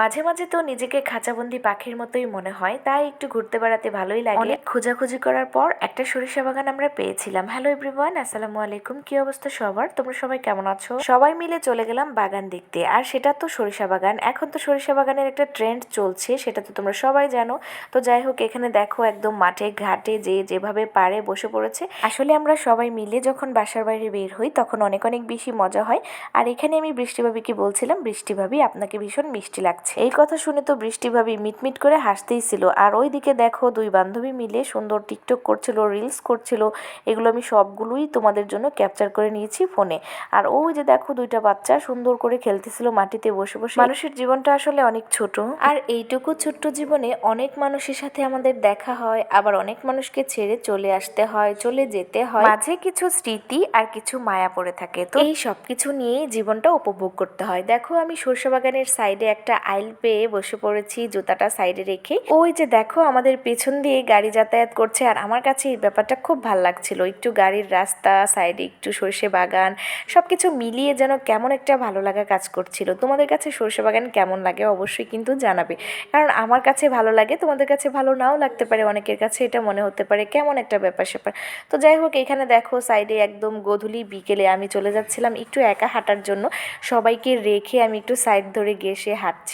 মাঝে মাঝে তো নিজেকে খাঁচাবন্দি পাখির মতোই মনে হয়, তাই একটু ঘুরতে বেড়াতে ভালোই লাগে। অনেক খোঁজাখুঁজি করার পর একটা সরিষা বাগান আমরা পেয়েছিলাম। হ্যালো এভরিওয়ান আসসালামু আলাইকুম। কি অবস্থা সবার? তোমরা সবাই কেমন আছো? সবাই মিলে চলে গেলাম বাগান দেখতে। আর সেটা তো সরিষা বাগান। এখন তো সরিষা বাগানের একটা ট্রেন্ড চলছে, সেটা তো তোমরা সবাই জানো। তো যাই হোক, এখানে দেখো একদম মাঠে, ঘাটে যে যেভাবে পারে বসে পড়েছে। আসলে আমরা সবাই মিলে যখন বাসার বাইরে বের হই, তখন অনেক অনেক বেশি মজা হয়। আর এখানে আমি বৃষ্টি ভাবিকে বলছিলাম, বৃষ্টি ভাবি, আপনাকে ভীষণ মিষ্টি লাগছে। এই কথা শুনে তো বৃষ্টি ভাবি মিটমিট করে হাসতেই ছিল। আর ওই দিকে দেখো, দুই বান্ধবী মিলে সুন্দর টিকটক করছিল রিলস করছিল। এগুলো আমি সবগুলোই তোমাদের জন্য ক্যাপচার করে নিয়েছি ফোনে আর ওই যে দেখো, দুইটা বাচ্চা সুন্দর করে খেলতেছিল মাটিতে বসে বসে। মানুষের জীবনটা আসলে অনেক ছোট। আর এইটুকু ছোট্ট জীবনে অনেক মানুষের সাথে আমাদের দেখা হয়, আবার অনেক মানুষকে ছেড়ে চলে আসতে হয়, চলে যেতে হয়। মাঝে কিছু স্মৃতি আর কিছু মায়া পড়ে থাকে। তো এই সব কিছু নিয়ে জীবনটা উপভোগ করতে হয়। দেখো, আমি সরষে বাগানের সাইডে একটা আইল পেয়ে বসে পড়েছি জুতাটা সাইডে রেখে। ওই যে দেখো আমাদের পেছন দিয়ে গাড়ি যাতায়াত করছে, আর আমার কাছে এই ব্যাপারটা খুব ভালো লাগছিল। একটু গাড়ির রাস্তা, সাইডে একটু সর্ষে বাগান সব কিছু মিলিয়ে যেন কেমন একটা ভালো লাগা কাজ করছিল। তোমাদের কাছে সর্ষে বাগান কেমন লাগে অবশ্যই কিন্তু জানাবে। কারণ আমার কাছে ভালো লাগে, তোমাদের কাছে ভালো নাও লাগতে পারে, অনেকের কাছে এটা মনে হতে পারে, কেমন একটা ব্যাপার স্যাপার। তো যাই হোক, এখানে দেখো সাইডে একদম গধূলি বিকেলে আমি চলে যাচ্ছিলাম একটু একা হাঁটার জন্য। সবাইকে রেখে আমি একটু সাইড ধরে গেসে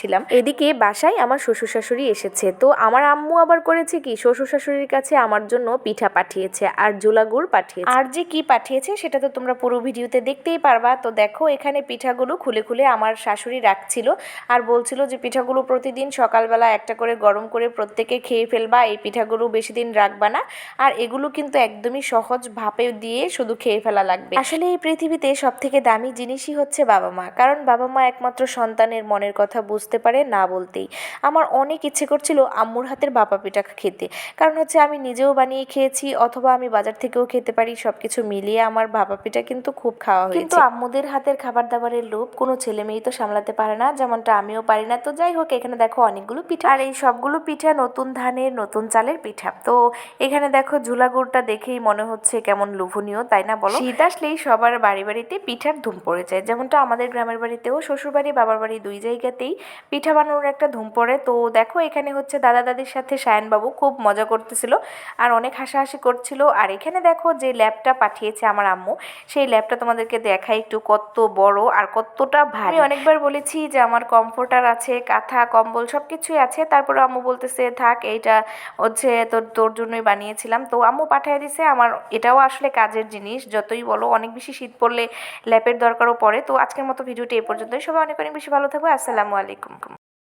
হাঁটছিলাম এদিকে বাসায় আমার শ্বশুর শাশুড়ি এসেছে। তো আমার আম্মু আবার করেছে কি শ্বশুর শাশুড়ির কাছে আমার জন্য পিঠা পাঠিয়েছে আর জোলা গুড় পাঠিয়েছে। আর যে কি পাঠিয়েছে সেটা তো তোমরা পুরো ভিডিওতে দেখতেই পারবা। তো দেখো, এখানে পিঠাগুলো খুলে খুলে আমার শাশুড়ি রাখছিল আর বলছিল যে, পিঠাগুলো প্রতিদিন সকালবেলা একটা করে গরম করে প্রত্যেকে খেয়ে ফেলবা, এই পিঠাগুলো বেশি দিন রাখবা না। আর এগুলো কিন্তু একদমই সহজ ভাপে দিয়ে শুধু খেয়ে ফেলা লাগবে। আসলে এই পৃথিবীতে সব থেকে দামি জিনিসই হচ্ছে বাবা মা। কারণ বাবা মা একমাত্র সন্তানের মনের কথা বুঝতে পারে না বলতেই। আমার অনেক ইচ্ছে করছিল আম্মুর হাতের বাবা পিঠা খেতে। কারণ হচ্ছে আমি নিজেও বানিয়ে খেয়েছি অথবা আমি বাজার থেকেও খেতে পারি সবকিছু মিলিয়ে আমার বাবা পিঠা কিন্তু খুব খাওয়া হয়েছে। কিন্তু আম্মুদের হাতের খাবার দাবারের লোভ কোনো ছেলে মেয়েই তো সামলাতে পারে না যেমনটা আমিও পারি না। তো যাই হোক এখানে দেখো অনেকগুলো পিঠা। আর এই সবগুলো পিঠা নতুন ধানের নতুন চালের পিঠা। তো এখানে দেখো ঝুলা গুড়টা দেখেই মনে হচ্ছে কেমন লোভনীয় তাই না বলো? শীত আসলেই সবার বাড়ি বাড়িতে পিঠার ধুম পড়ে যায়। যেমনটা আমাদের গ্রামের বাড়িতেও শ্বশুর বাড়ি বাবার বাড়ি দুই জায়গাতেই পিঠা বানানোর একটা ধুম পড়ে। তো দেখো, এখানে হচ্ছে দাদা দাদির সাথে সায়নবাবু খুব মজা করতেছিল আর অনেক হাসাহাসি করছিল। আর এখানে দেখো, যে ল্যাবটা পাঠিয়েছে আমার আম্মু, সেই ল্যাবটা তোমাদেরকে দেখাই একটু কত বড় আর কতটা ভারী। অনেকবার বলেছি যে আমার কমফোর্টার আছে, কাঁথা, কম্বল সব কিছুই আছে। তারপরে আম্মু বলতেছে, থাক, এইটা হচ্ছে তোর তোর জন্যই বানিয়েছিলাম। তো আম্মু পাঠিয়ে দিছে। আমার, এটাও আসলে কাজের জিনিস, যতই বলো, অনেক বেশি শীত পড়লে ল্যাপের দরকারও পড়ে। তো আজকের মতো ভিডিওটি এ পর্যন্তই। সবাই অনেক অনেক বেশি ভালো থাকবে আসসালামু আলাইকুম। come, come.